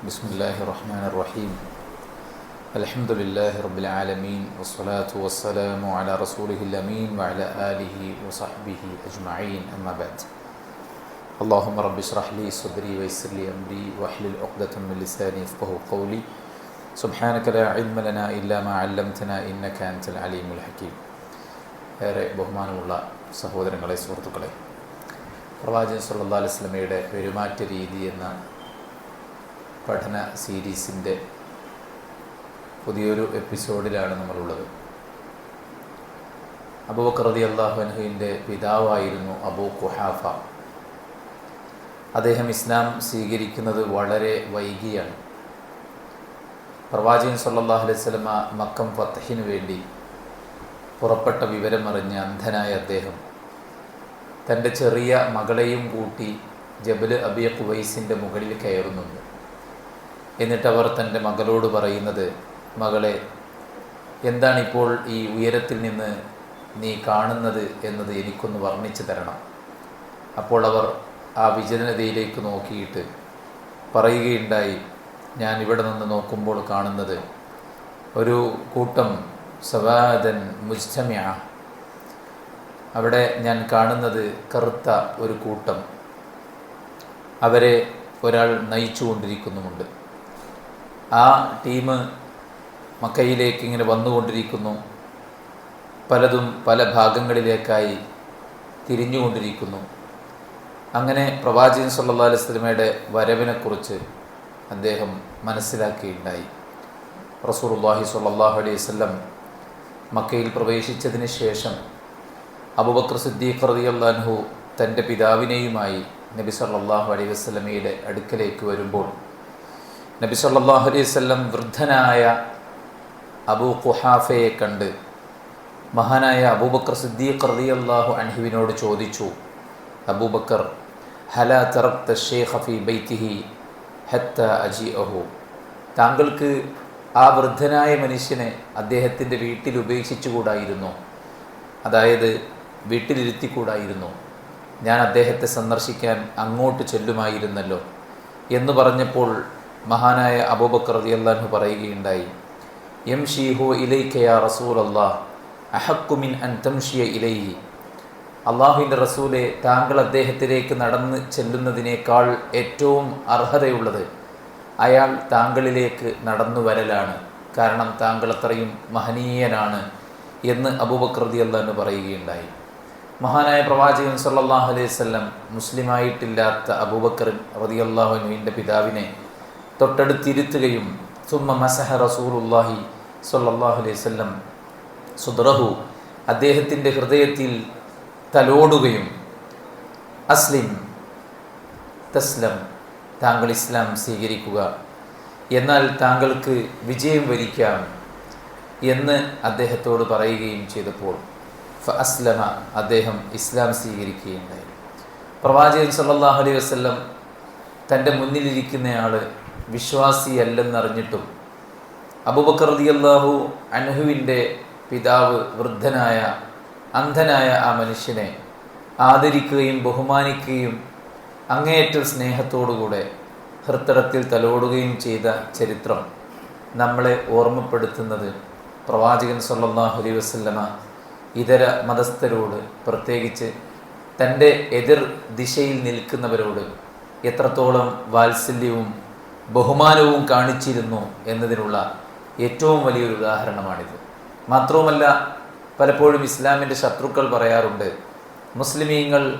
بسم الله الرحمن الرحيم الحمد لله رب العالمين والصلاة والسلام على رسوله الأمين وعلى آله وصحبه أجمعين أما بعد اللهم رب اشرح لي صدري ويسر لي أمري واحلل عقدة من لساني يفقه قولي سبحانك لا علم لنا إلا ما علمتنا إنك أنت العليم الحكيم ഏറെ ബഹുമാനമുള്ള സഹോദരങ്ങളെ സുഹൃത്തുക്കളെ പ്രവാചകൻ സല്ലാ അലൈഹി സ്വലമയുടെ പെരുമാറ്റ രീതി എന്ന പഠന സീരീസിന്റെ പുതിയൊരു എപ്പിസോഡിലാണ് നമ്മളുള്ളത്. അബൂബക്കർ റതി അള്ളാഹുഅൻഹുവിന്റെ പിതാവായിരുന്നു അബൂ കുഹാഫ അദ്ദേഹം ഇസ്ലാം സ്വീകരിക്കുന്നത് വളരെ വൈകിയാണ്. പ്രവാചകൻ സല്ലാഹു അലൈഹി സ്വലമ മക്കം ഫത്തഹിനു വേണ്ടി പുറപ്പെട്ട വിവരമറിഞ്ഞ അന്ധനായ അദ്ദേഹം തന്റെ ചെറിയ മകളെയും കൂട്ടി ജബൽ അബിയ കുവൈസിന്റെ മുകളിൽ കയറുന്നുണ്ട്. എന്നിട്ട് അവർ തന്റെ മകളോട് പറയുന്നത് മകളെ എന്താണിപ്പോൾ ഈ ഉയരത്തിൽ നിന്ന് നീ കാണുന്നത് എന്നത് എനിക്കൊന്ന് വർണിച്ചു തരണം. അപ്പോൾ അവർ ആ വിജനതയിലേക്ക് നോക്കിയിട്ട് പറയുകയുണ്ടായി ഞാൻ ഇവിടെ നിന്ന് നോക്കുമ്പോൾ കാണുന്നത് ഒരു കൂട്ടം സവാദൻ മുജ്തമ്യ അവിടെ ഞാൻ കാണുന്നത് കറുത്ത ഒരു കൂട്ടം. അവരെ ഒരാൾ നയിച്ചു കൊണ്ടിരിക്കുന്നുമുണ്ട് ആ ടീം മക്കയിലേക്ക് ഇങ്ങനെ വന്നുകൊണ്ടിരിക്കുന്നു. പലതും പല ഭാഗങ്ങളിലേക്കായി തിരിഞ്ഞുകൊണ്ടിരിക്കുന്നു. അങ്ങനെ പ്രവാചകൻ സല്ലാ അലൈഹി സ്വലമയുടെ വരവിനെക്കുറിച്ച് അദ്ദേഹം മനസ്സിലാക്കിയിട്ടുണ്ടായി റസൂർല്ലാഹി സല്ലാഹു അലൈഹി വല്ലം മക്കയിൽ പ്രവേശിച്ചതിന് ശേഷം അബുബക്കർ സിദ്ദീഖ് റളിയല്ലാഹു തന്റെ പിതാവിനെയുമായി നബി സല്ലാഹു അലൈഹി വസ്ലമയുടെ അടുക്കലേക്ക് വരുമ്പോൾ നബി സല്ലാഹു അലൈഹി വസല്ലം വൃദ്ധനായ അബൂ ഖുഹാഫയെ കണ്ട് മഹാനായ അബൂബക്കർ സിദ്ദീഖ് റതി അള്ളാഹു അൻഹുവിനോട് ചോദിച്ചു അബൂബക്കർ ഹല തറക്ത ഷേഖ് ഫി ബൈത്തിഹി ഹത്ത അജി അഹു താങ്കൾക്ക് ആ വൃദ്ധനായ മനുഷ്യനെ അദ്ദേഹത്തിന്റെ വീട്ടിൽ ഉപേക്ഷിച്ചുകൂടായിരുന്നു. അതായത് വീട്ടിലിരുത്തിക്കൂടായിരുന്നു. ഞാൻ അദ്ദേഹത്തെ സന്ദർശിക്കാൻ അങ്ങോട്ട് ചെല്ലുമായിരുന്നല്ലോ എന്ന് പറഞ്ഞപ്പോൾ മഹാനായ അബൂബക്കർ റളിയല്ലാഹു പറയുകയുണ്ടായി എം ഷീഹു ഇലൈക്കയ റസൂൽ അള്ളാഹ് അഹക്കുമിൻ അൻ തംഷിയ ഇലൈഹി. അള്ളാഹുവിന്റെ റസൂലെ താങ്കൾ അദ്ദേഹത്തിലേക്ക് നടന്ന് ചെല്ലുന്നതിനേക്കാൾ ഏറ്റവും അർഹതയുള്ളത് അയാൾ താങ്കളിലേക്ക് നടന്നു വരലാണ്. കാരണം താങ്കൾ അത്രയും മഹനീയനാണ് എന്ന് അബൂബക്രതി അള്ളഹാന് പറയുകയുണ്ടായി. മഹാനായ പ്രവാചകൻ സല്ലാഹു അലൈഹി സ്വല്ലം മുസ്ലിമായിട്ടില്ലാത്ത അബൂബക്കറിൻ റതി അള്ളാഹുനുവിന്റെ പിതാവിനെ തൊട്ടടുത്തിരുത്തുകയും സുമ്മ മസഹ റസൂറുല്ലാഹി സല്ലാഹു അലൈഹി സ്വല്ലം സുദ്രഹു അദ്ദേഹത്തിന്റെ ഹൃദയത്തിൽ തലോടുകയും അസ്ലിം തസ്ലം താങ്കൾ ഇസ്ലാം സ്വീകരിക്കുക എന്നാൽ താങ്കൾക്ക് വിജയം വരിക്കാം എന്ന് അദ്ദേഹത്തോട് പറയുകയും ചെയ്തപ്പോൾ ഫ അസ്ലമ അദ്ദേഹം ഇസ്ലാം സ്വീകരിക്കുകയുണ്ടായി. പ്രവാചകൻ സല്ലാഹു അലൈഹി വസ്ലം തന്റെ മുന്നിലിരിക്കുന്നയാൾ വിശ്വാസിയല്ലെന്നറിഞ്ഞിട്ടും അബുബക്കർ റതി അള്ളാഹു അനഹുവിന്റെ പിതാവ് വൃദ്ധനായ അന്ധനായ ആ മനുഷ്യനെ ആദരിക്കുകയും ബഹുമാനിക്കുകയും അങ്ങേയറ്റം സ്നേഹത്തോടുകൂടെ ഹൃത്തടത്തിൽ തലോടുകയും ചെയ്ത ചരിത്രം നമ്മളെ ഓർമ്മപ്പെടുത്തുന്നത് പ്രവാചകൻ സല്ലാഹു അലൈ വസ്ല്ലമ ഇതര മതസ്ഥരോട് പ്രത്യേകിച്ച് തന്റെ എതിർ ദിശയിൽ നിൽക്കുന്നവരോട് എത്രത്തോളം വാത്സല്യവും ബഹുമാനവും കാണിച്ചിരുന്നു എന്നതിനുള്ള ഏറ്റവും വലിയൊരു ഉദാഹരണമാണിത്. മാത്രവുമല്ല പലപ്പോഴും ഇസ്ലാമിന്റെ ശത്രുക്കൾ പറയാറുണ്ട് മുസ്ലിമീങ്ങൾ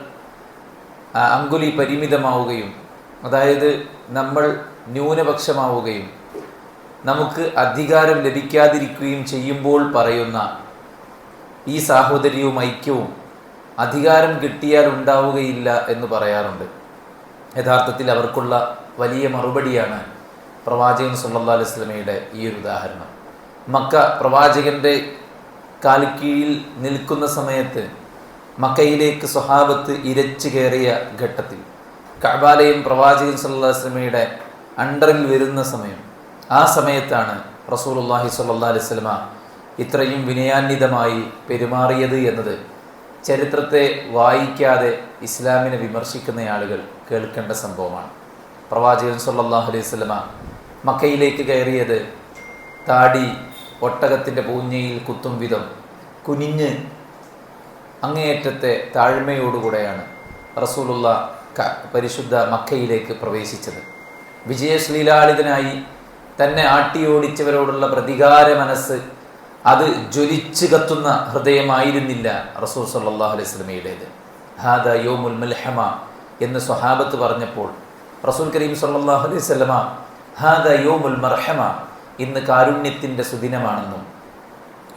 അങ്കുലി പരിമിതമാവുകയും അതായത് നമ്മൾ ന്യൂനപക്ഷമാവുകയും നമുക്ക് അധികാരം ലഭിക്കാതിരിക്കുകയും ചെയ്യുമ്പോൾ പറയുന്ന ഈ സാഹോദര്യവും ഐക്യവും അധികാരം കിട്ടിയാൽ ഉണ്ടാവുകയില്ല എന്ന് പറയാറുണ്ട്. യഥാർത്ഥത്തിൽ അവർക്കുള്ള വലിയ മറുപടിയാണ് പ്രവാചകൻ സുല്ലാ അലൈഹി സ്വലമയുടെ ഈ ഒരു ഉദാഹരണം. മക്ക പ്രവാചകന്റെ കാൽക്കീഴിൽ നിൽക്കുന്ന സമയത്ത് മക്കയിലേക്ക് സ്വഹാബത്ത് ഇരച്ചു കയറിയ ഘട്ടത്തിൽ കബാലയും പ്രവാചകൻ സുല്ലാ വസ്ലമയുടെ അണ്ടറിൽ വരുന്ന സമയം ആ സമയത്താണ് റസൂലുല്ലാഹി സല്ലാ അലൈഹി സ്വലമ ഇത്രയും വിനയാന്വിതമായി പെരുമാറിയത് എന്നത് ചരിത്രത്തെ വായിക്കാതെ ഇസ്ലാമിനെ വിമർശിക്കുന്ന ആളുകൾ കേൾക്കേണ്ട സംഭവമാണ്. പ്രവാചകൻ സല്ലാഹു അലൈഹി സ്വലമ മക്കയിലേക്ക് കയറിയത് താടി ഒട്ടകത്തിന്റെ പൂഞ്ഞയിൽ കുത്തും വിധം കുനിഞ്ഞ് അങ്ങേയറ്റത്തെ താഴ്മയോടുകൂടെയാണ് റസൂലുള്ള പരിശുദ്ധ മക്കയിലേക്ക് പ്രവേശിച്ചത്. വിജയശ്ലീലാളിതനായി തന്നെ ആട്ടിയോടിച്ചവരോടുള്ള പ്രതികാര മനസ്സ് അത് ജ്വലിച്ചു കത്തുന്ന ഹൃദയമായിരുന്നില്ല റസൂൽ സല്ലാഹു അലൈഹി സ്വലമയുടേത് ഹാദ യോമുൽ മൽഹമ എന്ന് സ്വഹാബത്ത് പറഞ്ഞപ്പോൾ റസൂൽ കരീം സല്ലാഹു അലൈഹി സ്വലമ ഹാദ യോമുൽ മർഹമ ഇന്ന് കാരുണ്യത്തിന്റെ സുദിനമാണെന്നും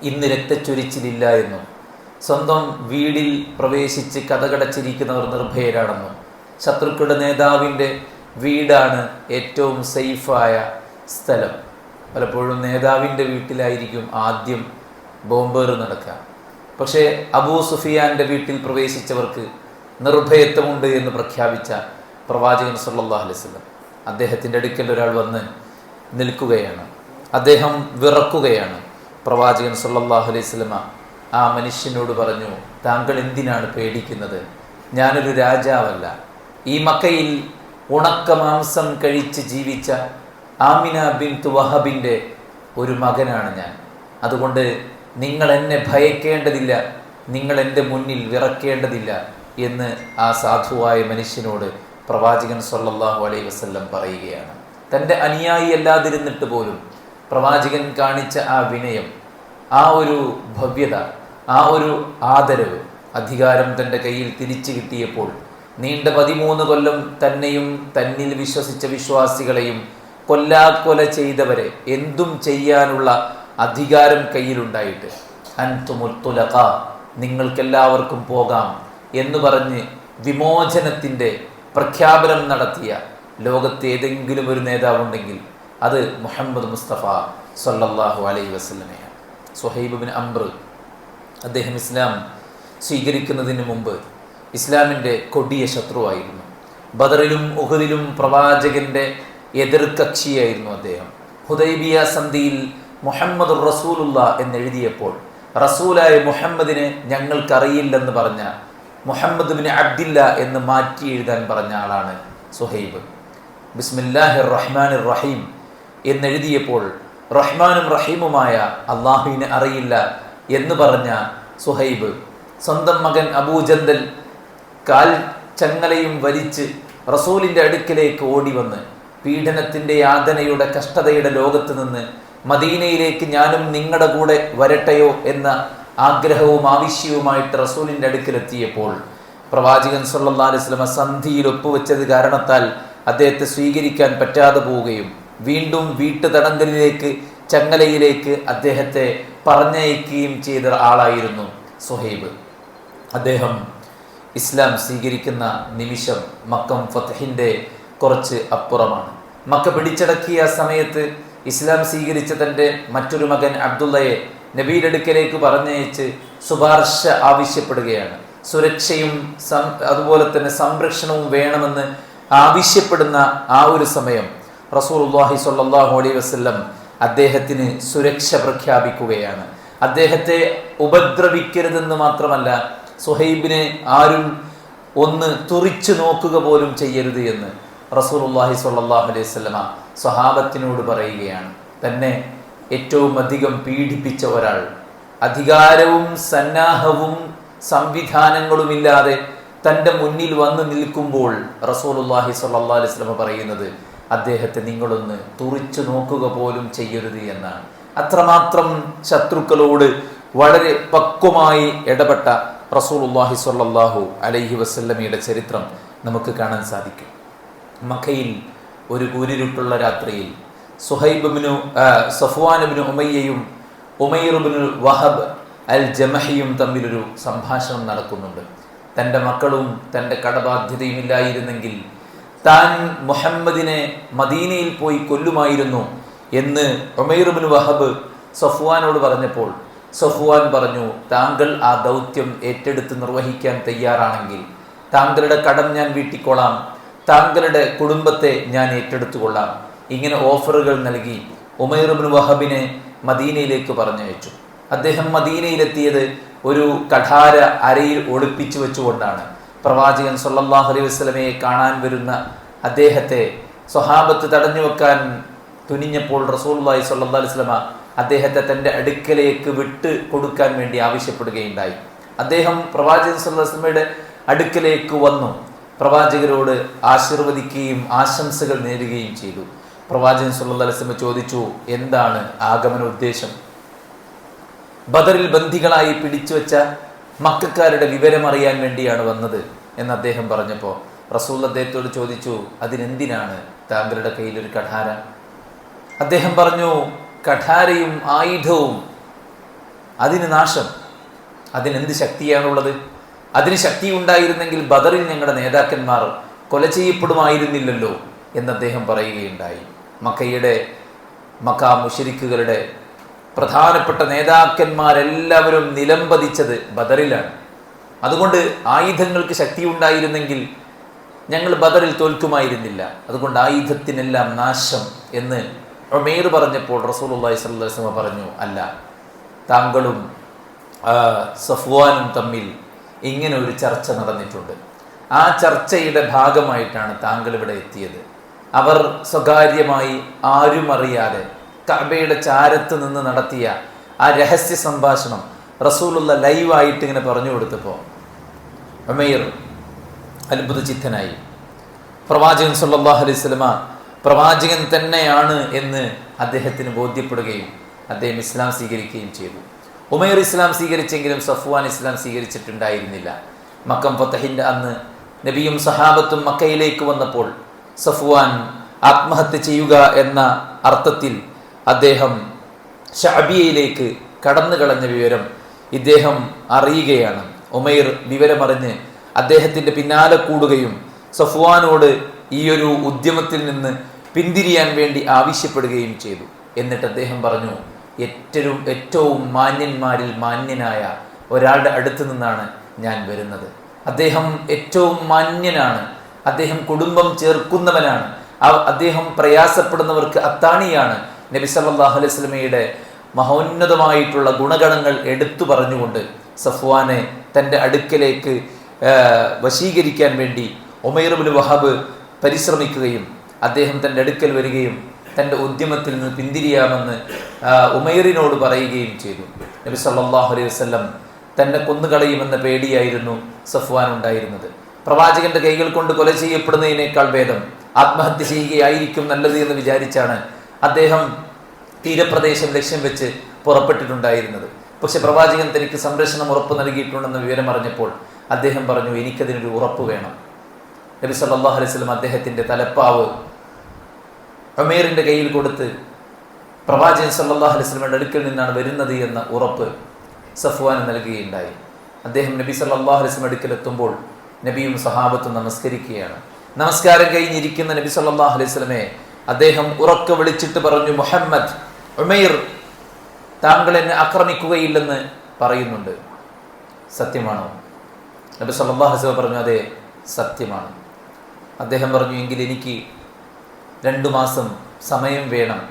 ഇന്ന് രക്തച്ചൊരിച്ചിലില്ല എന്നും സ്വന്തം വീടിൽ പ്രവേശിച്ച് കഥകടച്ചിരിക്കുന്നവർ നിർഭയരാണെന്നും ശത്രുക്കളുടെ നേതാവിന്റെ വീടാണ് ഏറ്റവും സേഫായ സ്ഥലം. പലപ്പോഴും നേതാവിന്റെ വീട്ടിലായിരിക്കും ആദ്യം ബോംബേർ നടക്കുക. പക്ഷേ അബൂ സുഫിയാന്റെ വീട്ടിൽ പ്രവേശിച്ചവർക്ക് നിർഭയത്വമുണ്ട് എന്ന് പ്രഖ്യാപിച്ച പ്രവാചകൻ സല്ലല്ലാഹു അലൈഹി വസല്ലം അദ്ദേഹത്തിന്റെ അടുക്കൽ ഒരാൾ വന്ന് നിൽക്കുകയാണ്. അദ്ദേഹം വിറക്കുകയാണ്. പ്രവാചകൻ സല്ലല്ലാഹു അലൈഹി വസല്ലമ ആ മനുഷ്യനോട് പറഞ്ഞു താങ്കൾ എന്തിനാണ് പേടിക്കുന്നത്? ഞാനൊരു രാജാവല്ല. ഈ മക്കയിൽ ഉണക്ക മാംസം കഴിച്ച് ജീവിച്ച ആമിന ബിൻ തുവഹബിന്റെ ഒരു മകനാണ് ഞാൻ. അതുകൊണ്ട് നിങ്ങൾ എന്നെ ഭയക്കേണ്ടതില്ല നിങ്ങൾ എന്റെ മുന്നിൽ വിറക്കേണ്ടതില്ല എന്ന് ആ സാധുവായ മനുഷ്യനോട് പ്രവാചകൻ സല്ലല്ലാഹു അലൈ വസ്ല്ലം പറയുകയാണ് തന്റെ അനുയായി അല്ലാതിരുന്നിട്ട് പോലും പ്രവാചകൻ കാണിച്ച ആ വിനയം ആ ഒരു ഭവ്യത ആ ഒരു ആദരവ് അധികാരം തന്റെ കയ്യിൽ തിരിച്ചു കിട്ടിയപ്പോൾ നീണ്ട പതിമൂന്ന് കൊല്ലം തന്നെയും തന്നിൽ വിശ്വസിച്ച വിശ്വാസികളെയും കൊല്ലാക്കൊല ചെയ്തവരെ എന്തും ചെയ്യാനുള്ള അധികാരം കയ്യിലുണ്ടായിട്ട് അൻതുമുത്തുലക നിങ്ങൾക്കെല്ലാവർക്കും പോകാം എന്ന് പറഞ്ഞ് വിമോചനത്തിന്റെ പ്രഖ്യാപനം നടത്തിയ ലോകത്തെ ഏതെങ്കിലും ഒരു നേതാവുണ്ടെങ്കിൽ അത് മുഹമ്മദ് മുസ്തഫ സല്ലാഹു അലൈഹി വസ്ലമയാണ് സുഹൈബ് ബിൻ അംബ്ര അദ്ദേഹം ഇസ്ലാം സ്വീകരിക്കുന്നതിന് മുമ്പ് ഇസ്ലാമിന്റെ കൊടിയ ശത്രുവായിരുന്നു. ബദറിലും ഉഹദിലും പ്രവാചകന്റെ എതിർകക്ഷിയായിരുന്നു അദ്ദേഹം. ഹുദൈബിയ സന്ധിയിൽ മുഹമ്മദ് റസൂലുള്ള എന്നെഴുതിയപ്പോൾ റസൂലായ മുഹമ്മദിനെ ഞങ്ങൾക്കറിയില്ലെന്ന് പറഞ്ഞ മുഹമ്മദ് ബിൻ അബ്ദില്ല എന്ന് മാറ്റി എഴുതാൻ പറഞ്ഞ ആളാണ് സുഹൈബ്. ബിസ്മില്ലാഹിർ റഹ്മാൻ റഹീം എന്നെഴുതിയപ്പോൾ റഹ്മാനും റഹീമുമായ അള്ളാഹുവിനെ അറിയില്ല എന്ന് പറഞ്ഞ സുഹൈബ് സ്വന്തം മകൻ അബൂജന്തൽ കാൽ ചങ്ങലയും വലിച്ച് റസൂലിന്റെ അടുക്കിലേക്ക് ഓടി വന്ന് പീഡനത്തിന്റെ യാതനയുടെ കഷ്ടതയുടെ ലോകത്ത് നിന്ന് മദീനയിലേക്ക് ഞാനും നിങ്ങളുടെ കൂടെ വരട്ടെയോ എന്ന ആഗ്രഹവും ആവശ്യവുമായിട്ട് റസൂലിന്റെ അടുക്കിലെത്തിയപ്പോൾ പ്രവാചകൻ സല്ലല്ലാഹു അലൈഹി വസല്ലമ സന്ധിയിൽ ഒപ്പുവെച്ചത് കാരണത്താൽ അദ്ദേഹത്തെ സ്വീകരിക്കാൻ പറ്റാതെ പോവുകയും വീണ്ടും വീട്ടു തടങ്കലിലേക്ക് ചങ്ങലയിലേക്ക് അദ്ദേഹത്തെ പറഞ്ഞയക്കുകയും ചെയ്ത ആളായിരുന്നു സുഹൈബ്. അദ്ദേഹം ഇസ്ലാം സ്വീകരിക്കുന്ന നിമിഷം മക്കം ഫത്തഹിന്റെ കുറച്ച് അപ്പുറമാണ്. മക്ക പിടിച്ചടക്കിയ സമയത്ത് ഇസ്ലാം സ്വീകരിച്ച തന്റെ മറ്റൊരു മകൻ അബ്ദുള്ളയെ നബീയുടെ അടുക്കലേക്ക് പറഞ്ഞയച്ച് ശുപാർശ ആവശ്യപ്പെടുകയാണ്. സുരക്ഷയും അതുപോലെ തന്നെ സംരക്ഷണവും വേണമെന്ന് ആവശ്യപ്പെടുന്ന ആ ഒരു സമയം റസൂലുള്ളാഹി സ്വല്ലല്ലാഹു അലൈ വസല്ലം അദ്ദേഹത്തിന് സുരക്ഷ പ്രഖ്യാപിക്കുകയാണ്. അദ്ദേഹത്തെ ഉപദ്രവിക്കരുതെന്ന് മാത്രമല്ല സുഹൈബിനെ ആരും ഒന്ന് തുറിച്ചു നോക്കുക പോലും ചെയ്യരുത് എന്ന് റസൂലുള്ളാഹി സ്വല്ലാഹു അലൈഹി സ്വലമ സ്വഹാബത്തിനോട് പറയുകയാണ്. തന്നെ ഏറ്റവും അധികം പീഡിപ്പിച്ച ഒരാൾ. അധികാരവും സന്നാഹവും സംവിധാനങ്ങളുമില്ലാതെ തന്റെ മുന്നിൽ വന്ന് നിൽക്കുമ്പോൾ റസൂലുള്ളാഹി സ്വല്ലല്ലാഹു അലൈഹി വസല്ലമ പറയുന്നത് അദ്ദേഹത്തെ നിങ്ങളൊന്ന് തുറിച്ചു നോക്കുക പോലും ചെയ്യരുത് എന്നാണ്. അത്രമാത്രം ശത്രുക്കളോട് വളരെ പക്വമായി ഇടപെട്ട റസൂലുള്ളാഹി സ്വല്ലല്ലാഹു അലൈഹി വസല്ലമയുടെ ചരിത്രം നമുക്ക് കാണാൻ സാധിക്കും. മഖയിൽ ഒരു കൂരിരുട്ടുള്ള രാത്രിയിൽ സുഹൈബിനു സഫ്വാനുബിനു ഉമയ്യയും ഉമൈറുബിനു വഹബ് അൽ ജമഹിയും തമ്മിലൊരു സംഭാഷണം നടക്കുന്നുണ്ട്. തന്റെ മക്കളും തന്റെ കടബാധ്യതയും ഇല്ലായിരുന്നെങ്കിൽ താൻ മുഹമ്മദിനെ മദീനയിൽ പോയി കൊല്ലുമായിരുന്നു എന്ന് ഉമൈറുബിൻ വഹബ് സഫ്വാനോട് പറഞ്ഞപ്പോൾ സഫ്വാൻ പറഞ്ഞു താങ്കൾ ആ ദൗത്യം ഏറ്റെടുത്ത് നിർവഹിക്കാൻ തയ്യാറാണെങ്കിൽ താങ്കളുടെ കടം ഞാൻ വീട്ടിക്കൊള്ളാം താങ്കളുടെ കുടുംബത്തെ ഞാൻ ഏറ്റെടുത്തുകൊള്ളാം. ഇങ്ങനെ ഓഫറുകൾ നൽകി ഉമൈറുബിൻ വഹബിനെ മദീനയിലേക്ക് പറഞ്ഞയച്ചു. അദ്ദേഹം മദീനയിലെത്തിയത് ഒരു കഠാര അരയിൽ ഒളിപ്പിച്ചു വെച്ചുകൊണ്ടാണ്. പ്രവാചകൻ സൊല്ലാഹു അലൈഹി വസല്ലമയെ കാണാൻ വരുന്ന അദ്ദേഹത്തെ സ്വഹാബത്ത് തടഞ്ഞു വെക്കാൻ തുനിഞ്ഞപ്പോൾ റസൂലുള്ളാഹി സ്വല്ലല്ലാഹി അലൈഹി വസല്ലമ അദ്ദേഹത്തെ തന്റെ അടുക്കലേക്ക് വിട്ട് കൊടുക്കാൻ വേണ്ടി ആവശ്യപ്പെടുകയുണ്ടായി. അദ്ദേഹം പ്രവാചകൻ വസല്ലമയുടെ അടുക്കലേക്ക് വന്നു. പ്രവാചകരോട് ആശീർവദിക്കുകയും ആശംസകൾ നേരുകയും ചെയ്തു. പ്രവാചകൻ വസല്ലമ ചോദിച്ചു എന്താണ് ആഗമന ഉദ്ദേശം? ബദറിൽ ബന്ധികളായി പിടിച്ചു വെച്ച മക്കാരുടെ വിവരമറിയാൻ വേണ്ടിയാണ് വന്നത് എന്ന് അദ്ദേഹം പറഞ്ഞപ്പോൾ റസൂൽ അദ്ദേഹത്തോട് ചോദിച്ചു അതിനെന്തിനാണ് താങ്കളുടെ കയ്യിലൊരു കഠാര? അദ്ദേഹം പറഞ്ഞു കഠാരയും ആയുധവും അതിന് നാശം. അതിനെന്ത് ശക്തിയാണുള്ളത്? അതിന് ശക്തി ഉണ്ടായിരുന്നെങ്കിൽ ബദറിൽ ഞങ്ങളുടെ നേതാക്കന്മാർ കൊല ചെയ്യപ്പെടുമായിരുന്നില്ലല്ലോ എന്ന് അദ്ദേഹം പറയുകയുണ്ടായി. മക്കയുടെ മക്ക മുഷരിക്കുകളുടെ പ്രധാനപ്പെട്ട നേതാക്കന്മാരെല്ലാവരും നിലംപതിച്ചത് ബദറിലാണ്. അതുകൊണ്ട് ആയുധങ്ങൾക്ക് ശക്തി ഉണ്ടായിരുന്നെങ്കിൽ ഞങ്ങൾ ബദറിൽ തോൽക്കുമായിരുന്നില്ല. അതുകൊണ്ട് ആയുധത്തിനെല്ലാം നാശം എന്ന് ഒമേർ പറഞ്ഞപ്പോൾ റസൂലുള്ളാഹി സ്വല്ലല്ലാഹി അലൈഹി പറഞ്ഞു അല്ല താങ്കളും സഫ്വാനും തമ്മിൽ ഇങ്ങനെ ഒരു ചർച്ച നടന്നിട്ടുണ്ട്. ആ ചർച്ചയുടെ ഭാഗമായിട്ടാണ് താങ്കൾ ഇവിടെ എത്തിയത്. അവർ സ്വകാര്യമായി ആരും അറിയാതെ കബയുടെ ചാരത്ത് നിന്ന് നടത്തിയ ആ രഹസ്യ സംഭാഷണം റസൂലുള്ള ലൈവായിട്ട് ഇങ്ങനെ പറഞ്ഞു കൊടുത്തപ്പോൾ ഉമൈർ അത്ഭുത ചിത്തനായി പ്രവാചകൻ സല്ലല്ലാഹു അലൈഹി പ്രവാചകൻ തന്നെയാണ് എന്ന് അദ്ദേഹത്തിന് ബോധ്യപ്പെടുകയും അദ്ദേഹം ഇസ്ലാം സ്വീകരിക്കുകയും ചെയ്തു. ഉമൈർ ഇസ്ലാം സ്വീകരിച്ചെങ്കിലും സഫ്വാൻ ഇസ്ലാം സ്വീകരിച്ചിട്ടുണ്ടായിരുന്നില്ല. മക്കം ഫത്തഹിന്റെ അന്ന് നബിയും സഹാബത്തും മക്കയിലേക്ക് വന്നപ്പോൾ സഫ്വാൻ ആത്മഹത്യ ചെയ്യുക എന്ന അർത്ഥത്തിൽ അദ്ദേഹം ഷാബിയയിലേക്ക് കടന്നു കളഞ്ഞ വിവരം ഇദ്ദേഹം അറിയുകയാണ്. ഉമൈർ വിവരമറിഞ്ഞ് അദ്ദേഹത്തിന്റെ പിന്നാലെ കൂടുകയും സഫ്വാനോട് ഈ ഒരു ഉദ്യമത്തിൽ നിന്ന് പിന്തിരിയാൻ വേണ്ടി ആവശ്യപ്പെടുകയും ചെയ്തു. എന്നിട്ട് അദ്ദേഹം പറഞ്ഞു ഏറ്റവും ഏറ്റവും മാന്യന്മാരിൽ മാന്യനായ ഒരാളുടെ അടുത്ത് നിന്നാണ് ഞാൻ വരുന്നത്. അദ്ദേഹം ഏറ്റവും മാന്യനാണ് അദ്ദേഹം കുടുംബം ചേർക്കുന്നവനാണ്. അദ്ദേഹം പ്രയാസപ്പെടുന്നവർക്ക് അത്താണിയാണ്. നബി സല്ലാഹു അലൈഹി വസല്ലമയുടെ മഹോന്നതമായിട്ടുള്ള ഗുണഗണങ്ങൾ എടുത്തു പറഞ്ഞുകൊണ്ട് സഫ്വാനെ തന്റെ അടുക്കലേക്ക് വശീകരിക്കാൻ വേണ്ടി ഒമൈറുബുൽ വഹാബ് പരിശ്രമിക്കുകയും അദ്ദേഹം തന്റെ അടുക്കൽ വരികയും തന്റെ ഉദ്യമത്തിൽ നിന്ന് പിന്തിരിയാമെന്ന് ഉമൈറിനോട് പറയുകയും ചെയ്തു. നബി സല്ലാഹു അലൈഹി വസ്ലം തന്നെ കൊന്നുകളയുമെന്ന പേടിയായിരുന്നു സഫ്വാൻ ഉണ്ടായിരുന്നത്. പ്രവാചകന്റെ കൈകൾ കൊണ്ട് കൊല ചെയ്യപ്പെടുന്നതിനേക്കാൾ ഭേദം. ആത്മഹത്യ ചെയ്യുകയായിരിക്കും നല്ലത് എന്ന് വിചാരിച്ചാണ് അദ്ദേഹം തീരപ്രദേശം ലക്ഷ്യം വെച്ച് പുറപ്പെട്ടിട്ടുണ്ടായിരുന്നത്. പക്ഷെ പ്രവാചകൻ തനിക്ക് സംരക്ഷണം ഉറപ്പ് നൽകിയിട്ടുണ്ടെന്ന വിവരം അറിഞ്ഞപ്പോൾ അദ്ദേഹം പറഞ്ഞു എനിക്കതിനൊരു ഉറപ്പ് വേണം. നബി സല്ലല്ലാഹു അലൈഹി വസല്ലം അദ്ദേഹത്തിന്റെ തലപ്പാവ് അമീറിന്റെ കയ്യിൽ കൊടുത്ത് പ്രവാചകൻ സല്ലല്ലാഹു അലൈഹി സ്വലമിന്റെ അടുക്കൽ നിന്നാണ് വരുന്നത് എന്ന ഉറപ്പ് സഫ്വാന് നൽകുകയുണ്ടായി. അദ്ദേഹം നബി സല്ലല്ലാഹു അലൈഹി വസല്ലം അടുക്കൽ എത്തുമ്പോൾ നബിയും സഹാബത്തും നമസ്കരിക്കുകയാണ്. നമസ്കാരം കഴിഞ്ഞിരിക്കുന്ന നബി സല്ലല്ലാഹു അലൈഹി അദ്ദേഹം ഉറക്ക വിളിച്ചിട്ട് പറഞ്ഞു മുഹമ്മദ് ഉമൈർ താങ്കൾ എന്നെ ആക്രമിക്കുകയില്ലെന്ന് പറയുന്നുണ്ട്. സത്യമാണോ? നബി സല്ലല്ലാഹു അലൈഹി പറഞ്ഞു അതെ സത്യമാണ്. അദ്ദേഹം പറഞ്ഞു എങ്കിൽ എനിക്ക് രണ്ടു മാസം സമയം വേണം.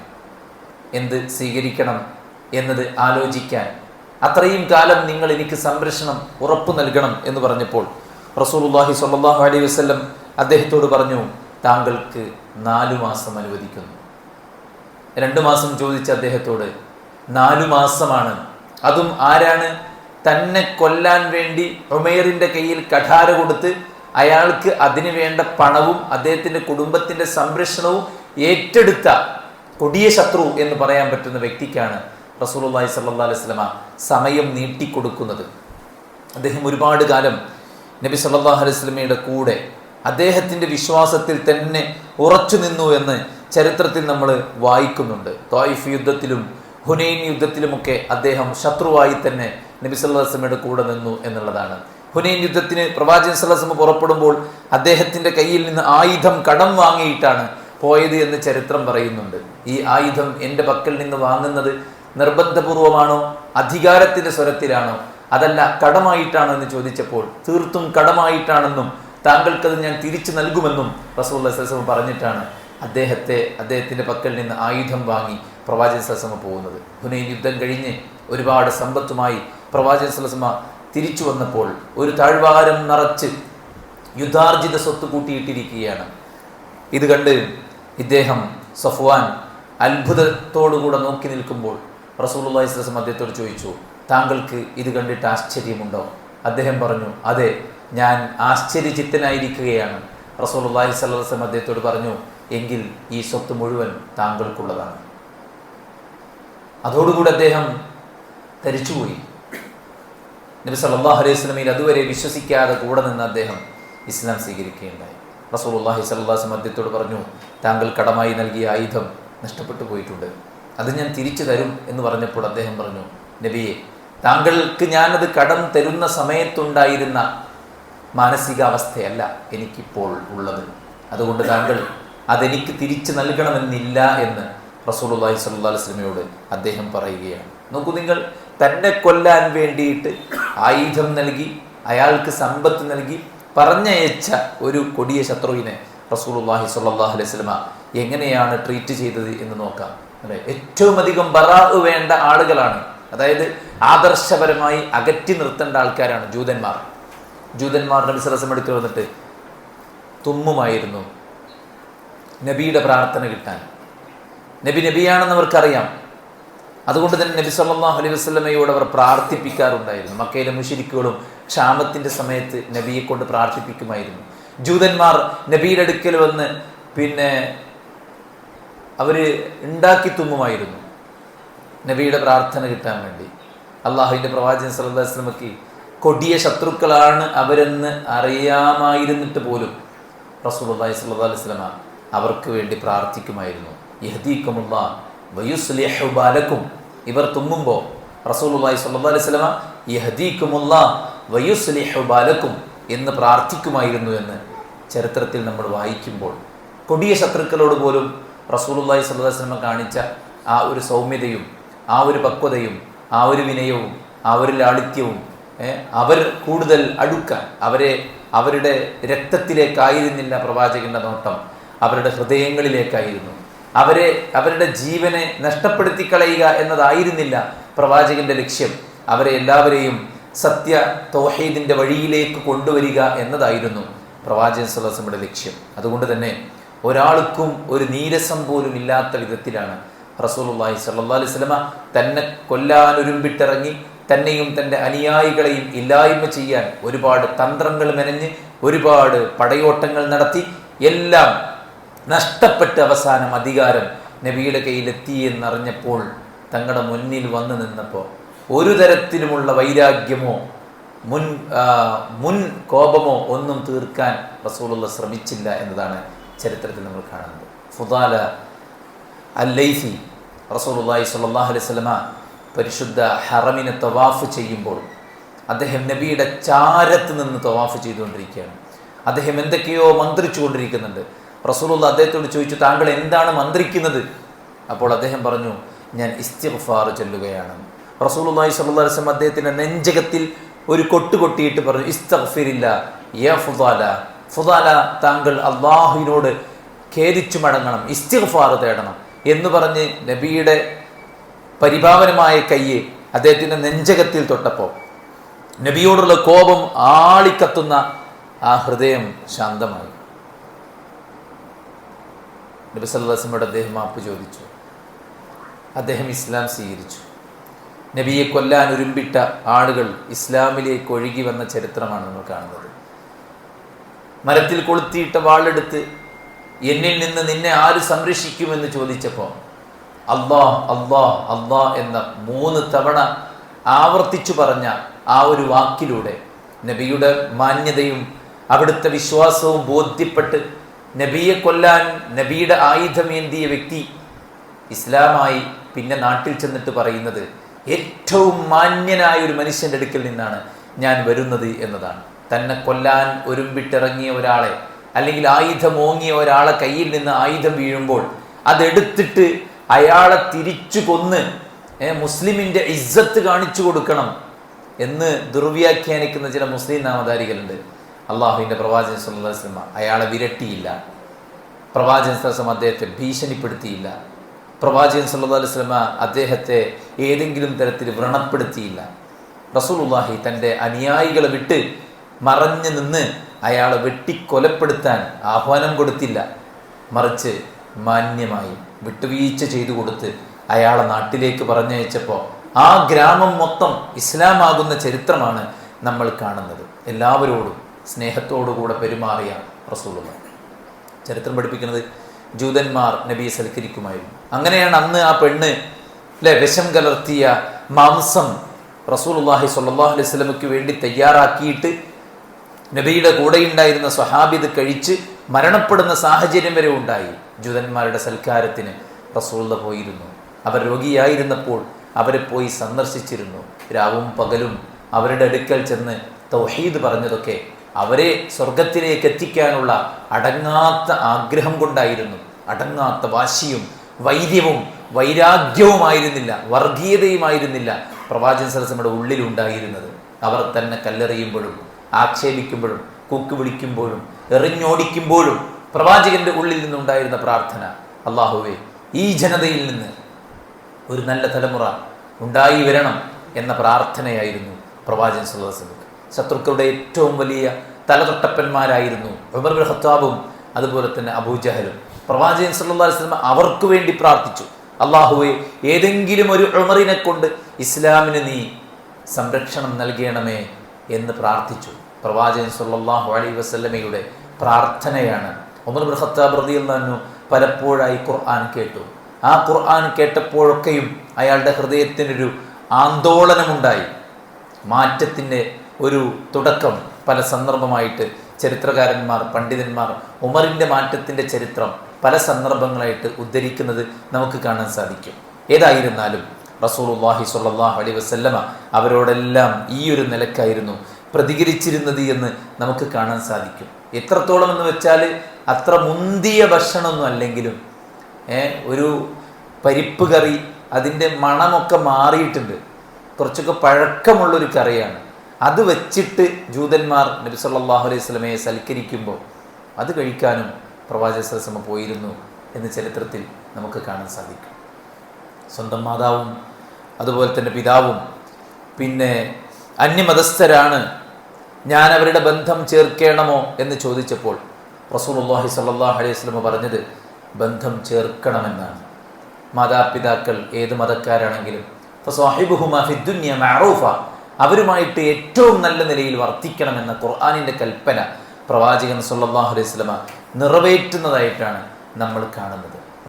എന്ത് സ്വീകരിക്കണം എന്നത് ആലോചിക്കാൻ. അത്രയും കാലം നിങ്ങൾ എനിക്ക് സംരക്ഷണം ഉറപ്പു നൽകണം എന്ന് പറഞ്ഞപ്പോൾ റസൂലുള്ളാഹി സ്വല്ലല്ലാഹു അലൈഹി വസല്ലം അദ്ദേഹത്തോട് പറഞ്ഞു താങ്കൾക്ക് നാലു മാസം അനുവദിക്കുന്നു. രണ്ട് മാസം ചോദിച്ച അദ്ദേഹത്തോട് നാലു മാസമാണ്. അതും ആരാണ്? തന്നെ കൊല്ലാൻ വേണ്ടി ഉമേറിന്റെ കയ്യിൽ കഠാര കൊടുത്ത് അയാൾക്ക് അതിനു വേണ്ട പണവും അദ്ദേഹത്തിന്റെ കുടുംബത്തിന്റെ സംരക്ഷണവും ഏറ്റെടുത്ത കൊടിയ ശത്രു എന്ന് പറയാൻ പറ്റുന്ന വ്യക്തിക്കാണ് റസൂലുള്ളാഹി സ്വല്ലല്ലാഹു അലൈഹി സ്വലമ സമയം നീട്ടിക്കൊടുക്കുന്നത്. അദ്ദേഹം ഒരുപാട് കാലം നബി സല്ലല്ലാഹു അലൈഹി വസല്ലമയുടെ കൂടെ അദ്ദേഹത്തിന്റെ വിശ്വാസത്തിൽ തന്നെ ഉറച്ചു നിന്നു എന്ന് ചരിത്രത്തിൽ നമ്മൾ വായിക്കുന്നുണ്ട്. തോയിഫ് യുദ്ധത്തിലും ഹുനൈൻ യുദ്ധത്തിലുമൊക്കെ അദ്ദേഹം ശത്രുവായി തന്നെ നബി സല്ലല്ലാഹു അലൈഹി വസല്ലമയുടെ കൂടെ നിന്നു എന്നുള്ളതാണ്. ഹുനൈൻ യുദ്ധത്തിന് പ്രവാചകൻ സല്ലാസ്ലമ പുറപ്പെടുമ്പോൾ അദ്ദേഹത്തിന്റെ കയ്യിൽ നിന്ന് ആയുധം കടം വാങ്ങിയിട്ടാണ് പോയത് എന്ന് ചരിത്രം പറയുന്നുണ്ട്. ഈ ആയുധം എന്റെ പക്കൽ നിന്ന് വാങ്ങുന്നത് നിർബന്ധപൂർവമാണോ? അധികാരത്തിന്റെ സ്വരത്തിലാണോ? അതല്ല കടമായിട്ടാണെന്ന് ചോദിച്ചപ്പോൾ തീർത്തും കടമായിട്ടാണെന്നും താങ്കൾക്കത് ഞാൻ തിരിച്ചു നൽകുമെന്നും റസൂൽ സലസമ പറഞ്ഞിട്ടാണ് അദ്ദേഹത്തെ അദ്ദേഹത്തിന്റെ പക്കൽ നിന്ന് ആയുധം വാങ്ങി പ്രവാചകൻ സലസമ പോകുന്നത് ഹുനൈൻ യുദ്ധം കഴിഞ്ഞ് ഒരുപാട് സമ്പത്തുമായി പ്രവാചകൻ സലസമ തിരിച്ചു വന്നപ്പോൾ ഒരു താഴ്വാരം നിറച്ച് യുദ്ധാർജിത സ്വത്ത് കൂട്ടിയിട്ടിരിക്കുകയാണ്. ഇത് കണ്ട് ഇദ്ദേഹം സഫ്വാൻ അത്ഭുതത്തോടുകൂടെ നോക്കി നിൽക്കുമ്പോൾ റസൂലുള്ളാഹി അള്ളഹി സ്വലസം അദ്ദേഹത്തോട് ചോദിച്ചു താങ്കൾക്ക് ഇത് കണ്ടിട്ട് ആശ്ചര്യമുണ്ടോ? അദ്ദേഹം പറഞ്ഞു അതെ ഞാൻ ആശ്ചര്യചിത്തനായിരിക്കുകയാണ്. റസൂലുള്ളാഹി അള്ളാഹി വസല്ലം അദ്ദേഹത്തോട് പറഞ്ഞു എങ്കിൽ ഈ സ്വത്ത് മുഴുവൻ താങ്കൾക്കുള്ളതാണ്. അതോടുകൂടി അദ്ദേഹം ധരിച്ചുപോയി നബി സല്ലാഹു അലൈഹി സ്വലമയിൽ അതുവരെ വിശ്വസിക്കാതെ കൂടെ നിന്ന് അദ്ദേഹം ഇസ്ലാം സ്വീകരിക്കുകയുണ്ടായി. റസൂലുള്ളാഹി അള്ളാഹി വസല്ലം അദ്ദേഹത്തോട് പറഞ്ഞു താങ്കൾ കടമായി നൽകിയ ആയുധം നഷ്ടപ്പെട്ടു പോയിട്ടുണ്ട്. അത് ഞാൻ തിരിച്ചു തരും എന്ന് പറഞ്ഞപ്പോൾ അദ്ദേഹം പറഞ്ഞു നബിയെ താങ്കൾക്ക് ഞാനത് കടം തരുന്ന സമയത്തുണ്ടായിരുന്ന മാനസികാവസ്ഥയല്ല എനിക്കിപ്പോൾ ഉള്ളത്. അതുകൊണ്ട് താങ്കൾ അതെനിക്ക് തിരിച്ചു നൽകണമെന്നില്ല എന്ന് റസൂലുള്ളാഹി സ്വല്ലല്ലാഹു അലൈഹി വസല്ലമയോട് അദ്ദേഹം പറയുകയാണ്. നോക്കൂ നിങ്ങൾ തന്നെ കൊല്ലാൻ വേണ്ടിയിട്ട് ആയുധം നൽകി അയാൾക്ക് സമ്പത്ത് നൽകി പറഞ്ഞയച്ച ഒരു കൊടിയ ശത്രുവിനെ റസൂലുള്ളാഹി സ്വല്ലല്ലാഹു അലൈഹി വസല്ലമ എങ്ങനെയാണ് ട്രീറ്റ് ചെയ്തത് എന്ന് നോക്കാം. അല്ലെ? ഏറ്റവും അധികം ബറാവ് വേണ്ട ആളുകളാണ് അതായത് ആദർശപരമായി അകറ്റി നിർത്തേണ്ട ആൾക്കാരാണ് ജൂതന്മാർ. ജൂതന്മാർ നബി സലസം എടുത്തു വന്നിട്ട് തുമ്മുമായിരുന്നു. നബിയുടെ പ്രാർത്ഥന കിട്ടാൻ. നബി നബിയാണെന്ന് അവർക്കറിയാം അതുകൊണ്ട് തന്നെ നബി സല്ലാഹു അലൈഹി വസ്ലമയോട് അവർ പ്രാർത്ഥിപ്പിക്കാറുണ്ടായിരുന്നു. മക്കയിലെ മുഷിരിക്കുകളും ക്ഷാമത്തിന്റെ സമയത്ത് നബിയെ കൊണ്ട് പ്രാർത്ഥിപ്പിക്കുമായിരുന്നു. ജൂതന്മാർ നബിയുടെ അടുക്കൽ വന്ന് പിന്നെ അവർ ഉണ്ടാക്കി തുമ്മുമായിരുന്നു. നബിയുടെ പ്രാർത്ഥന കിട്ടാൻ വേണ്ടി. അള്ളാഹുവിന്റെ പ്രവാചകൻ വസല്ലമയ്ക്ക് കൊടിയ ശത്രുക്കളാണ് അവരെന്ന് അറിയാമായിരുന്നിട്ട് പോലും സ്വല്ലല്ലാഹു അലൈഹി വസല്ലമ അവർക്ക് വേണ്ടി പ്രാർത്ഥിക്കുമായിരുന്നു. യഹദീക്കുമുള്ള വയുസ്ലിഹു ബാലക്കും ഇവർ തുമ്മുമ്പോൾ റസൂലുള്ളാഹി സ്വല്ലല്ലാഹു അലൈഹി വസല്ലമ യഹ്ദീക്കുമുള്ള വയുസ്ലിഹു ബാലക്കും എന്ന് പ്രാർത്ഥിക്കുമായിരുന്നു എന്ന് ചരിത്രത്തിൽ നമ്മൾ വായിക്കുമ്പോൾ. കൊടിയ ശത്രുക്കളോട് പോലും റസൂലുള്ളാഹി സ്വല്ലല്ലാഹു അലൈഹി വസല്ലമ കാണിച്ച ആ ഒരു സൗമ്യതയും ആ ഒരു പക്വതയും ആ ഒരു വിനയവും ആ ഒരു ലാളിത്യവും അവർ കൂടുതൽ അടുക്കാൻ അവരെ അവരുടെ രക്തത്തിലേക്കായിരുന്നില്ല പ്രവാചകന്റെ നോട്ടം. അവരുടെ ഹൃദയങ്ങളിലേക്കായിരുന്നു. അവരെ അവരുടെ ജീവനെ നഷ്ടപ്പെടുത്തി കളയുക എന്നതായിരുന്നില്ല പ്രവാചകന്റെ ലക്ഷ്യം. അവരെ എല്ലാവരെയും സത്യ തൗഹീദിന്റെ വഴിയിലേക്ക് കൊണ്ടുവരിക എന്നതായിരുന്നു പ്രവാചകൻ സലസമ്മയുടെ ലക്ഷ്യം. അതുകൊണ്ട് തന്നെ ഒരാൾക്കും ഒരു നീരസം പോലും ഇല്ലാത്ത വിധത്തിലാണ് റസൂലുള്ളാഹി സ്വല്ലല്ലാഹു അലൈഹി വസല്ലമ തന്നെ കൊല്ലാൻ ഒരുമ്പിട്ടിറങ്ങി തന്നെയും തന്റെ അനുയായികളെയും ഇല്ലായ്മ ചെയ്യാൻ ഒരുപാട് തന്ത്രങ്ങൾ മെനഞ്ഞ് ഒരുപാട് പടയോട്ടങ്ങൾ നടത്തി എല്ലാം നഷ്ടപ്പെട്ട് അവസാനം അധികാരം നബിയുടെ കയ്യിലെത്തി എന്നറിഞ്ഞപ്പോൾ തങ്ങളുടെ മുന്നിൽ വന്നു നിന്നപ്പോൾ ഒരു തരത്തിലുമുള്ള വൈരാഗ്യമോ മുൻ മുൻ കോപമോ ഒന്നും തീർക്കാൻ റസൂലുള്ള ശ്രമിച്ചില്ല എന്നതാണ് ചരിത്രത്തിൽ നമ്മൾ കാണുന്നത്. ഫുദാല അല്ലൈസി റസൂലുള്ളാഹി സ്വല്ലല്ലാഹു അലൈഹി വസല്ലമ പരിശുദ്ധ ഹറമിനെ തവാഫ് ചെയ്യുമ്പോൾ അദ്ദേഹം നബിയുടെ ചാരത്ത് നിന്ന് തവാഫ് ചെയ്തുകൊണ്ടിരിക്കുകയാണ്. അദ്ദേഹം എന്തൊക്കെയോ മന്ത്രിച്ചു കൊണ്ടിരിക്കുന്നുണ്ട് റസൂലുള്ള അദ്ദേഹത്തോട് ചോദിച്ചു താങ്കൾ എന്താണ് മന്ത്രിക്കുന്നത്? അപ്പോൾ അദ്ദേഹം പറഞ്ഞു ഞാൻ ഇസ്തിഗ്ഫാർ ചൊല്ലുകയാണ്. റസൂലുള്ളാഹി സ്വല്ലല്ലാഹു അലൈഹി വസല്ലം അദ്ദേഹത്തിന്റെ നെഞ്ചകത്തിൽ ഒരു കൊട്ട് കൊട്ടിയിട്ട് പറഞ്ഞു ഇസ്തഫിരില്ല യാ ഫുദാല ഫുദാല താങ്കൾ അള്ളാഹുവിനോട് ഖേദിച്ചു മടങ്ങണം ഇസ്തിഫാർ തേടണം. എന്ന് പറഞ്ഞ് നബിയുടെ പരിഭാവനമായ കയ്യെ അദ്ദേഹത്തിന്റെ നെഞ്ചകത്തിൽ തൊട്ടപ്പോൾ നബിയോടുള്ള കോപം ആളിക്കത്തുന്ന ആ ഹൃദയം ശാന്തമായി. നബി സല്ലാസ്മയോട് അദ്ദേഹം മാപ്പ് ചോദിച്ചു. അദ്ദേഹം ഇസ്ലാം സ്വീകരിച്ചു. നബിയെ കൊല്ലാൻ ഒരുമ്പിട്ട ആളുകൾ ഇസ്ലാമിലേക്ക് ഒഴുകി വന്ന ചരിത്രമാണ് നമ്മൾ കാണുന്നത്. മരത്തിൽ കൊളുത്തിയിട്ട വാളെടുത്ത് എന്നിൽ നിന്ന് നിന്നെ ആര് സംരക്ഷിക്കുമെന്ന് ചോദിച്ചപ്പോൾ അള്ളാ അള്ളാ അള്ളാ എന്ന മൂന്ന് തവണ ആവർത്തിച്ചു പറഞ്ഞ ആ ഒരു വാക്കിലൂടെ നബിയുടെ മാന്യതയും അവിടുത്തെ വിശ്വാസവും ബോധ്യപ്പെട്ട് നബിയെ കൊല്ലാൻ നബിയുടെ ആയുധമേന്തിയ വ്യക്തി ഇസ്ലാമായി പിന്നെ നാട്ടിൽ ചെന്നിട്ട് പറയുന്നത് ഏറ്റവും മാന്യനായ ഒരു മനുഷ്യന്റെ അടുക്കൽ നിന്നാണ് ഞാൻ വരുന്നത് എന്നതാണ്. തന്നെ കൊല്ലാൻ ഒരുമ്പിട്ടിറങ്ങിയ ഒരാളെ അല്ലെങ്കിൽ ആയുധം ഓങ്ങിയ ഒരാളെ കയ്യിൽ നിന്ന് ആയുധം വീഴുമ്പോൾ അതെടുത്തിട്ട് അയാളെ തിരിച്ചു കൊന്ന് മുസ്ലിമിന്റെ ഇജ്ജത്ത് കാണിച്ചു കൊടുക്കണം എന്ന് ദുർവ്യാഖ്യാനിക്കുന്ന ചില മുസ്ലിം നാമധാരികളുണ്ട്. അള്ളാഹുവിന്റെ പ്രവാചകൻ വസല്ലം അയാളെ വിരട്ടിയില്ല. പ്രവാചകൻ സലസം അദ്ദേഹത്തെ ഭീഷണിപ്പെടുത്തിയില്ല. പ്രവാചകൻ സല്ലല്ലാഹു അലൈഹി വസല്ലമ അദ്ദേഹത്തെ ഏതെങ്കിലും തരത്തിൽ വ്രണപ്പെടുത്തിയില്ല. റസൂലുള്ളാഹി തന്റെ അനുയായികളെ വിട്ട് മറഞ്ഞു നിന്ന് അയാളെ വെട്ടിക്കൊലപ്പെടുത്താൻ ആഹ്വാനം കൊടുത്തില്ല. മറിച്ച് മാന്യമായി വിട്ടുവീഴ്ച ചെയ്തു കൊടുത്ത് അയാളെ നാട്ടിലേക്ക് പറഞ്ഞയച്ചപ്പോൾ ആ ഗ്രാമം മൊത്തം ഇസ്ലാമാകുന്ന ചരിത്രമാണ് നമ്മൾ കാണുന്നത്. എല്ലാവരോടും സ്നേഹത്തോടുകൂടെ പെരുമാറിയ റസൂലുള്ള ചരിത്രം പഠിപ്പിക്കുന്നത് ജൂതന്മാർ നബിയെ സൽക്കരിക്കുമായിരുന്നു. അങ്ങനെയാണ് അന്ന് ആ പെണ്ണ് അല്ലെ വിഷം കലർത്തിയ മാംസം റസൂലുള്ളാഹി സല്ലാഹു അലൈഹി സ്വലമയ്ക്ക് വേണ്ടി തയ്യാറാക്കിയിട്ട് നബിയുടെ കൂടെയുണ്ടായിരുന്ന സ്വഹാബിദ് കഴിച്ച് മരണപ്പെടുന്ന സാഹചര്യം വരെ ഉണ്ടായി. ജൂതന്മാരുടെ സൽക്കാരത്തിന് റസൂള്ള പോയിരുന്നു. അവർ രോഗിയായിരുന്നപ്പോൾ അവരെ പോയി സന്ദർശിച്ചിരുന്നു. രാവും പകലും അവരുടെ അടുക്കൽ ചെന്ന് തൗഹീദ് പറഞ്ഞതൊക്കെ അവരെ സ്വർഗത്തിലേക്ക് എത്തിക്കാനുള്ള അടങ്ങാത്ത ആഗ്രഹം കൊണ്ടായിരുന്നു. അടങ്ങാത്ത വാശിയും വൈര്യവും വൈരാഗ്യവുമായിരുന്നില്ല വർഗീയതയുമായിരുന്നില്ല പ്രവാചകൻ സരസമ്മയുടെ ഉള്ളിലുണ്ടായിരുന്നത്. അവർ തന്നെ കല്ലെറിയുമ്പോഴും ആക്ഷേപിക്കുമ്പോഴും കുക്ക് വിളിക്കുമ്പോഴും എറിഞ്ഞോടിക്കുമ്പോഴും പ്രവാചകന്റെ ഉള്ളിൽ നിന്നുണ്ടായിരുന്ന പ്രാർത്ഥന അള്ളാഹുവേ ഈ ജനതയിൽ നിന്ന് ഒരു നല്ല തലമുറ ഉണ്ടായി വരണം എന്ന പ്രാർത്ഥനയായിരുന്നു പ്രവാചകൻ സുല്ലാസ്ലക്ക് ശത്രുക്കളുടെ ഏറ്റവും വലിയ തലതൊട്ടപ്പന്മാരായിരുന്നു ഉമർ ഹത്താബും അതുപോലെ തന്നെ അബൂജഹലും. പ്രവാചകൻ അലൈഹി വസല്ലം അവർക്ക് വേണ്ടി പ്രാർത്ഥിച്ചു അള്ളാഹുവെ ഏതെങ്കിലും ഒരു ഉമറിനെ കൊണ്ട് ഇസ്ലാമിന് നീ സംരക്ഷണം നൽകണമേ എന്ന് പ്രാർത്ഥിച്ചു. പ്രവാചകൻ സല്ലല്ലാഹു അലൈഹി വസ്ലമയുടെ പ്രാർത്ഥനയാണ്. ഉമർ ഖത്താബ് റളിയല്ലാഹു അൻഹു പലപ്പോഴായി ഖുർആൻ കേട്ടു. ആ ഖുർആൻ കേട്ടപ്പോഴൊക്കെയും അയാളുടെ ഹൃദയത്തിനൊരു ആന്തോളനമുണ്ടായി മാറ്റത്തിന്റെ ഒരു തുടക്കം. പല സന്ദർഭമായിട്ട് ചരിത്രകാരന്മാർ പണ്ഡിതന്മാർ ഉമറിന്റെ മാറ്റത്തിന്റെ ചരിത്രം പല സന്ദർഭങ്ങളായിട്ട് ഉദ്ധരിക്കുന്നത് നമുക്ക് കാണാൻ സാധിക്കും. ഏതായിരുന്നാലും റസൂലുള്ളാഹി സുല്ലാഹു അലൈ വസല്ലമ അവരോടെല്ലാം ഈ ഒരു നിലക്കായിരുന്നു പ്രതികരിച്ചിരുന്നത് എന്ന് നമുക്ക് കാണാൻ സാധിക്കും. എത്രത്തോളം എന്ന് വെച്ചാൽ അത്ര മുന്തിയ ഭക്ഷണമൊന്നും അല്ലെങ്കിലും ഒരു പരിപ്പ് കറി അതിന്റെ മണമൊക്കെ മാറിയിട്ടുണ്ട്. കുറച്ചൊക്കെ പഴക്കമുള്ളൊരു കറിയാണ്. അത് വെച്ചിട്ട് ജൂതന്മാർ നബി സല്ലാഹു അലൈഹി സ്വലമയെ സൽക്കരിക്കുമ്പോൾ അത് കഴിക്കാനും പ്രവാചക സരസമ പോയിരുന്നു എന്ന് ചരിത്രത്തിൽ നമുക്ക് കാണാൻ സാധിക്കും. സ്വന്തം മാതാവും അതുപോലെ തന്നെ പിതാവും പിന്നെ അന്യമതസ്ഥരാണ് ഞാൻ അവരുടെ ബന്ധം ചേർക്കണമോ എന്ന് ചോദിച്ചപ്പോൾ റസൂലുള്ളാഹി സാഹ അലൈഹി സ്വലമ പറഞ്ഞത് ബന്ധം ചേർക്കണമെന്നാണ്. മാതാപിതാക്കൾ ഏത് മതക്കാരാണെങ്കിലും ഫസ്വാഹിബുഹുമാ ഫിദ്ദുന്യ മഅറൂഫ. അവരുമായിട്ട് ഏറ്റവും നല്ല നിലയിൽ വർത്തിക്കണമെന്ന ഖുർആാനിന്റെ കൽപ്പന പ്രവാചകൻ സല്ലാഹു അലൈഹി സ്വലമ നിറവേറ്റുന്നതായിട്ടാണ് നമ്മൾ കാണുന്നത്.